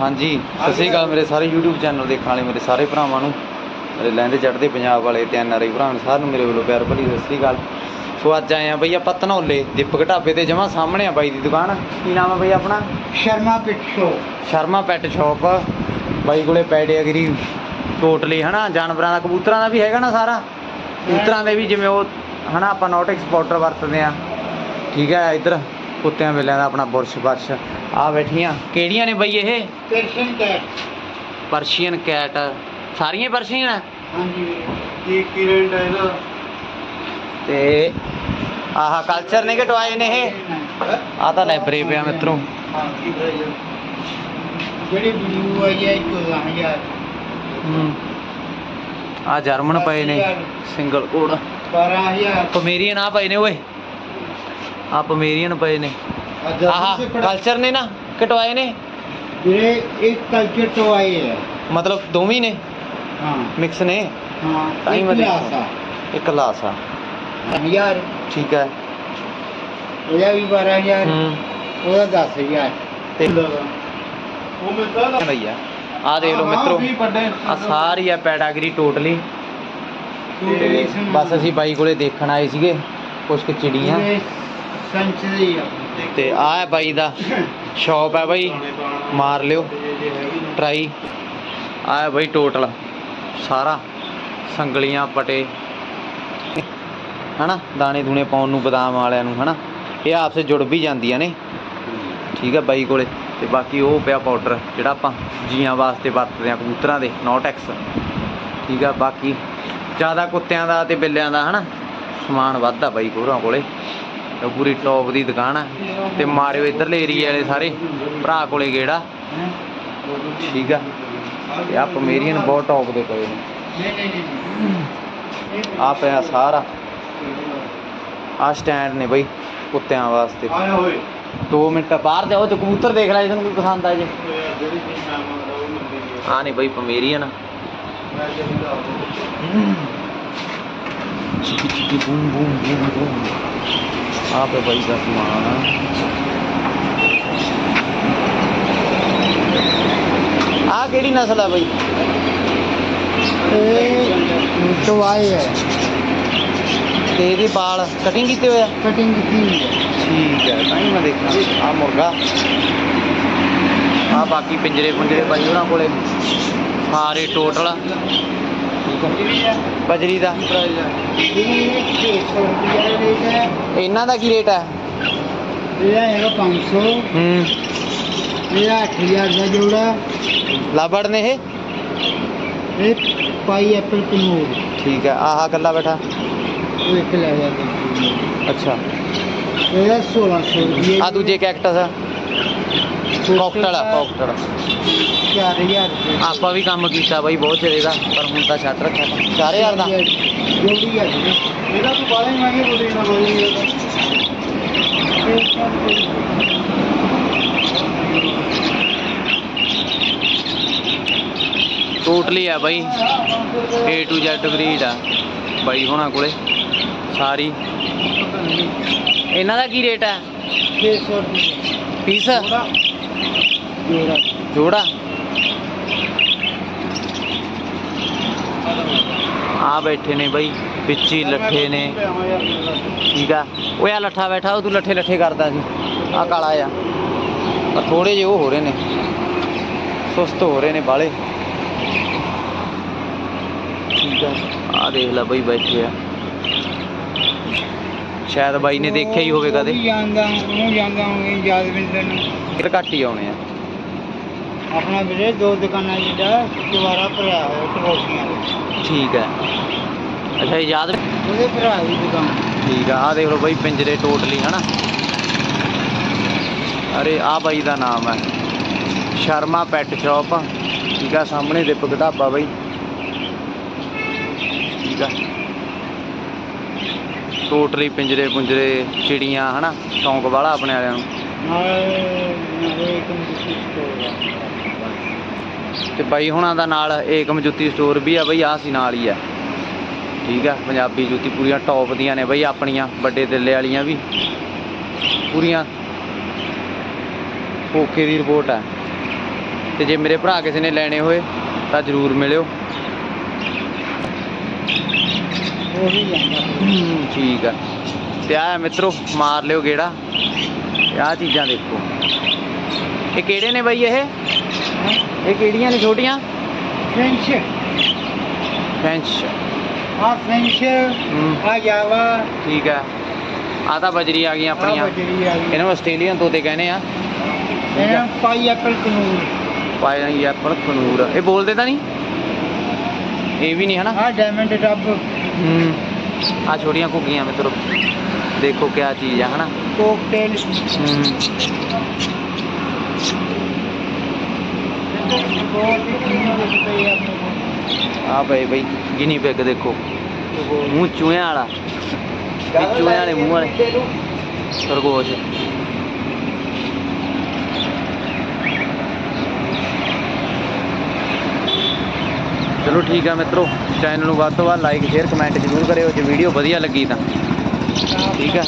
ਹਾਂਜੀ ਸਤਿ ਸ੍ਰੀ ਅਕਾਲ ਮੇਰੇ ਸਾਰੇ YouTube ਚੈਨਲ ਦੇਖਣ ਵਾਲੇ ਮੇਰੇ ਸਾਰੇ ਭਰਾਵਾਂ ਨੂੰ। ਮੇਰੇ ਲਹਿੰਦੇ ਚੜ੍ਹਦੇ ਪੰਜਾਬ ਵਾਲੇ ਤੇ ਐਨਆਰਆਈ ਭਰਾਵਾਂ ਨੂੰ ਸਾਰਿਆਂ ਨੂੰ ਮੇਰੇ ਵੱਲੋਂ ਪਿਆਰ ਭਰੀ ਸਤਿ ਸ੍ਰੀ ਅਕਾਲ। ਸੋ ਅੱਜ ਆਏ ਆ ਬਈ ਆਪਾਂ ਧਨੌਲੇ ਦੀਪਕ ਢਾਬੇ ਤੇ ਜਮਾ ਸਾਹਮਣੇ ਆ ਬਾਈ ਦੀ ਦੁਕਾਨ। ਕੀ ਨਾਮ ਆ ਬਈ ਆਪਣਾ? ਸ਼ਰਮਾ ਪਿੱਛੋ ਸ਼ਰਮਾ ਪੈਟ ਸ਼ਾਪ ਬਾਈ ਕੋਲੇ ਪੈਡੀਗਰੀ ਟੋਟਲੀ ਹਨਾ ਜਾਨਵਰਾਂ ਦਾ ਕਬੂਤਰਾਂ ਦਾ ਵੀ ਹੈਗਾ ਨਾ ਸਾਰਾ? ਕਬੂਤਰਾਂ ਦੇ ਵੀ ਜਿਵੇਂ ਉਹ ਹਨਾ ਆਪਾਂ ਨੋਟ ਐਕਸਪੋਰਟਰ ਵਰਤਦੇ ਆ। ਠੀਕ ਹੈ ਇੱਧਰ। ਕੁੱਤਿਆਂ ਵੇਲਿਆਂ ਦਾ ਆਪਣਾ ਬੁਰਸ਼ ਬਰਸ਼। ਆ ਬੈਠੀਆਂ। ਕਿਹੜੀਆਂ ਨੇ ਬਈ ਇਹ? Persian cat. Persian cat. ਸਾਰੀਆਂ ਹੀ ਪਰਸ਼ੀਅਨ ਆ? ਹਾਂਜੀ ਕੀ ਕੀ ਰੇਟ ਹੈ ਇਹਦਾ? ਤੇ ਆਹ ਕਲਚਰ ਨੇ ਘਟਵਾਏ ਨੇ ਇਹ? ਆ ਤਾਂ ਲਾਇਬ੍ਰੇਰੀ ਪਿਆ ਮਿੱਤਰੋ। ਹਾਂ ਕੀ ਜਿਹੜੀ ਬਲੂ ਆਈ ਹੈ 14000 ਆ ਜਰਮਨ ਪਏ ਨੇ। ਸਿੰਗਲ ਕੋਡ 12000 ਪਮੇਰੀਅਨ ਆ ਪਏ ਨੇ ਓਏ। ਆ ਪਮੇਰੀਅਨ ਪਏ ਨੇ। ਆਹ ਕਲਚਰ ਨੇ ਨਾ ਕਟਵਾਏ ਨੇ। ਜਿਹੜੇ ਇੱਕ ਕਲਚਰ ਤੋਂ ਆਏ ਹੈ ਮਤਲਬ ਦੋਵੇਂ ਨੇ? ਹਾਂ। ਮਿਕਸ ਨੇ? ਹਾਂ ਤਾਂ ਹੀ ਇੱਕ ਮੈਂ ਦੇਖਿਆ। ਇੱਕ ਲਾਸ ਆ। ਹਜ਼ਾਰ। ਠੀਕ ਹੈ। ਉਹਦਾ ਵੀ 12000 ਹੂੰ। ਉਹਦਾ 10000 ਤੇ ਉਹ ਮਿਲਦਾ ਭਈਆ ਆ ਦੇਖ ਲਓ ਮਿੱਤਰੋ। ਆ ਸਾਰੀ ਆ ਪੈਡਾਗਰੀ ਟੋਟਲੀ। ਬਸ ਅਸੀਂ ਬਾਈ ਕੋਲੇ ਦੇਖਣ ਆਏ ਸੀਗੇ ਕੁਝ ਕੁ ਚਿੜੀਆਂ। ਸੰਚ ਦੀ ਆ। ਤੇ ਆ ਹੈ ਬਾਈ ਦਾ ਸ਼ਾਪ ਹੈ ਬਾਈ। ਮਾਰ ਲਿਓ। ਟਰਾਈ ਆ ਹੈ ਬਾਈ ਟੋਟਲ ਸਾਰਾ। ਸੰਗਲੀਆਂ ਪਟੇ। ਹਨਾ? ਦਾਣੇ ਦੂਣੇ ਪਾਉਣ ਨੂੰ, ਬਦਾਮ ਵਾਲਿਆਂ ਨੂੰ, ਹਨਾ? ਇਹ ਆਪਸੇ ਜੁੜ ਵੀ ਜਾਂਦੀਆਂ ਨੇ। ਠੀਕ ਆ ਬਾਈ ਕੋਲੇ। ਤੇ ਬਾਕੀ ਉਹ ਪਿਆ ਪਾਊਡਰ ਜਿਹੜਾ ਆਪਾਂ ਜੀਆਂ ਵਾਸਤੇ ਵਰਤਦੇ ਆ ਕਬੂਤਰਾਂ ਦੇ ਨੋਟੈਕਸ ਠੀਕ ਆ ਬਾਕੀ ਜ਼ਿਆਦਾ ਕੁੱਤਿਆਂ ਦਾ ਤੇ ਬਿੱਲਿਆਂ ਦਾ, ਹਨਾ? ਸਮਾਨ ਵੱਧਦਾ ਬਾਈ ਕੋਰਾਂ ਕੋਲੇ। ਪੂਰੀ ਟੌਪ ਦੀ ਦੁਕਾਨ ਆ। ਤੇ ਮਾਰਿਓ ਇਧਰਲੇ ਏਰੀਏ ਵਾਲੇ ਸਾਰੇ, ਭਰਾ ਕੋਲੇ ਗੇੜਾ। ਠੀਕ ਆ। ਤੇ ਆ ਪਮੇਰੀਅਨ ਬਹੁਤ ਟੌਪ ਦੇ ਪਏ ਨੇ। ਆ ਪਿਆ ਸਾਰਾ। ਆ ਸਟੈਂਡ ਨੇ ਬਈ, ਕੁੱਤਿਆਂ ਵਾਸਤੇ। ਆਇਆ ਹੋਏ 2 ਮਿੰਟ ਬਾਹਰ ਜਾਓ ਤੇ ਕਬੂਤਰ ਦੇਖ ਲੈ ਜੇ ਤੁਹਾਨੂੰ ਕੋਈ ਪਸੰਦ ਆ ਜੇ। ਜਿਹੜੀ ਆ ਨਹੀਂ ਬਈ Pomeranian. Chicky chicky boom boom boom boom ਆ ਪੇ ਬਾਈ ਦਾ ਸਮਾਨ ਆ। ਕਿਹੜੀ ਨਸਲ ਆ ਬਈ? ਇਹ ਆਏ ਹੈ ਤੇ ਇਹਦੇ ਵਾਲ ਕਟਿੰਗ ਕੀਤੇ ਹੋਏ ਆ? ਕਟਿੰਗ ਕੀਤੀ ਹੋਈ ਹੈ ਠੀਕ ਹੈ ਤਾਂ ਹੀ ਮੈਂ ਦੇਖਾਂ। ਆ ਮੁਰਗਾ। ਆ ਬਾਕੀ ਪਿੰਜਰੇ ਪੁੰਜਰੇ ਬਾਈ ਉਹਨਾਂ ਕੋਲੇ। ਸਾਰੇ ਟੋਟਲ ਬਜਰੀ ਦਾ। ਇਹ 600 ਰੁਪਏ ਦਾ ਰੇਟ ਹੈ ਇਹਨਾਂ ਦਾ ਕੀ ਰੇਟ ਹੈ ਇਹਦਾ ਹੈਗਾ 500 ਹੂੰ। ਇਹਦਾ 8000 ਦਾ ਜੋੜਾ। ਲਾਬੜ ਨੇ ਇਹ? ਇਹ ਪਾਈ ਐਪਲ ਕਨੂਰ ਠੀਕ ਹੈ ਆਹ ਕੱਲਾ ਬੈਠਾ? ਉਹ ਇੱਕ ਲੈ ਗਿਆ। ਅੱਛਾ। ਇਹਦਾ 1600 ਰੁਪਏ ਆ ਦੂਜੇ ਕੈਕਟਸ ਆ। ਕਾਕਟਲ ਆ ਕਾਕਟਲ। 4000 ਰੁਪਏ। ਆਪਾਂ ਵੀ ਕੰਮ ਕੀਤਾ ਬਾਈ ਬਹੁਤ ਚਿਰ ਇਹਦਾ ਪਰ ਹੁਣ ਤਾਂ ਛੱਡ ਰੱਖਿਆ 4000 ਦਾ? ਜੋੜੀ ਹੈ ਇਹਦਾ ਤੂੰ ਬਾਲੇ ਮਹਿੰਗੇ ਬੋਲੀ ਨਾ ਬੋਲੀ ਟੋਟਲੀ ਆ ਬਾਈ। A to Z ਬਰੀਡ ਆ। ਬਾਈ ਹੋਣਾ ਕੋਲੇ। ਸਾਰੀ। ਇਹਨਾਂ ਦਾ ਕੀ ਰੇਟ ਹੈ 600 ਰੁਪਏ। ਪੀਸ? ਜੋੜਾ। ਆ ਬੈਠੇ ਨੇ ਬਾਈ ਵਿੱਚ ਹੀ ਲੱਠੇ ਨੇ। ਠੀਕ ਆ। ਓਏ ਆ ਲੱਠਾ ਬੈਠਾ ਉਹ ਤੂੰ ਲੱਠੇ ਲੱਠੇ ਕਰਦਾ ਸੀ। ਆ ਕਾਲਾ ਆ ਪਰ ਥੋੜੇ ਜਿਹੇ ਉਹ ਹੋ ਰਹੇ ਨੇ। ਸੁਸਤ ਹੋ ਰਹੇ ਨੇ ਬਾਲੇ ਠੀਕ ਆ। ਆ ਦੇਖ ਲੈ ਬਾਈ ਬੈਠੇ ਆ। ਸ਼ਾਇਦ ਬਾਈ ਨੇ ਦੇਖਿਆ ਹੀ ਹੋਵੇ ਕਦੇ ਜਾਂਦਾ ਉਹ ਜਾਂਦਾ ਹੋਵੇ ਯਾਦਵਿੰਦਰ ਨੂੰ। ਇਹ ਘੱਟ ਹੀ ਆਉਣੇ ਆ। ਆਪਣਾ ਵੀਰੇ ਦੋ ਦੁਕਾਨਾਂ ਜਿਹੜਾ ਦੁਬਾਰਾ ਭਰਿਆ ਹੋਇਆ ਟਕੋਸੀਆਂ ਦੇ ਠੀਕ ਹੈ। ਅੱਛਾ ਇਹ ਯਾਦ ਉਹਦੇ ਭਰਾ ਦੀ ਦੁਕਾਨ। ਠੀਕ ਆ ਆ ਦੇਖ ਲਓ ਬਾਈ ਪਿੰਜਰੇ ਟੋਟਲੀ ਹਨਾ? ਅਰੇ ਆ ਬਾਈ ਦਾ ਨਾਮ ਹੈ। ਸ਼ਰਮਾ ਪੈਟ ਸ਼ਾਪ ਠੀਕ ਆ ਸਾਹਮਣੇ ਦੀਪਕ ਢਾਬਾ ਬਾਈ। ਠੀਕ ਆ। ਟੋਟਲੀ ਪਿੰਜਰੇ ਪੁੰਜਰੇ, ਚਿੜੀਆਂ, ਹਨਾ, ਸ਼ੌਂਕ ਵਾਲਾ ਆਪਣੇ ਵਾਲਿਆਂ ਨੂੰ। ਨਾਲ ਤੇ ਬਾਈ ਹੁਣਾਂ ਦਾ ਨਾਲ ਏਕਮ ਜੁੱਤੀ ਸਟੋਰ ਵੀ ਆ, ਬਈ ਆ ਸੀ ਨਾਲ ਹੀ ਆ। ਠੀਕ ਆ, ਪੰਜਾਬੀ ਜੁੱਤੀ ਪੂਰੀਆਂ ਟੌਪ ਦੀਆਂ ਨੇ ਬਈ ਆਪਣੀਆਂ, ਵੱਡੇ ਦਿੱਲੇ ਵਾਲੀਆਂ ਵੀ। ਪੂਰੀਆਂ ਓਕੇ ਦੀ ਰਿਪੋਰਟ ਆ। ਤੇ ਜੇ ਮੇਰੇ ਭਰਾ ਕਿਸੇ ਨੇ ਲੈਣੇ ਹੋਏ, ਤਾਂ ਜਰੂਰ ਮਿਲਿਓ। ਉਹ ਜਾਂਦਾ ਠੀਕ ਆ। ਤੇ ਆ ਮਿੱਤਰੋ ਮਾਰ ਲਿਓ ਗੇੜਾ। ਆ ਚੀਜ਼ਾਂ ਦੇਖੋ। ਇਹ ਕਿਹੜੇ ਨੇ ਬਾਈ ਇਹ? ਇਹ ਕਿਹੜੀਆਂ ਨੇ ਛੋਟੀਆਂ? ਫ੍ਰੈਂਚ ਫੈਂਚ ਆ ਫ੍ਰੈਂਚ ਆ ਜਾਵਾ ਠੀਕ ਆ। ਆ ਤਾਂ ਬਜਰੀ ਆ ਗਈਆਂ ਆਪਣੀਆਂ। ਇਹਨਾਂ ਆਸਟ੍ਰੇਲੀਅਨ ਤੋਤੇ ਕਹਿੰਦੇ ਆ। ਇਹਨਾਂ ਪਾਈ ਐਪਲ ਕਨੂਰ ਪਾਈ ਐਪਲ ਖਨੂਰ ਇਹ ਬੋਲਦੇ ਤਾਂ ਨਹੀਂ? ਇਹ ਵੀ ਨਹੀਂ ਹਨਾ? ਆ ਡਾਇਮੰਡ ਹੂੰ ਆ ਛੋਟੀਆਂ ਘੁੱਗੀਆਂ ਮਿੱਤਰੋ ਦੇਖੋ ਕਿਆ ਚੀਜ਼ ਆ ਹਨਾ ਕੋਕਟੇਲ ਹੂੰ ਬਹੁਤ ਹੀ ਕੀਮਤ ਪਈ ਆਪਣੇ ਕੋਲ ਆ ਬਈ ਬਈ ਗਿਨੀ ਪਿਗ ਦੇਖੋ ਮੂੰਹ ਚੂਹਿਆਂ ਵਾਲਾ ਇਹ ਚੂਹਿਆਂ ਵਾਲੇ ਮੂੰਹ ਵਾਲੇ ਖਰਗੋਸ਼ ਚਲੋ ਠੀਕ ਆ ਮਿੱਤਰੋ ਚੈਨਲ ਨੂੰ ਵੱਧ ਤੋਂ ਵੱਧ ਲਾਈਕ ਸ਼ੇਅਰ ਕਮੈਂਟ ਜ਼ਰੂਰ ਕਰਿਓ, ਜੇ ਵੀਡੀਓ ਵਧੀਆ ਲੱਗੀ ਤਾਂ। ਠੀਕ ਆ?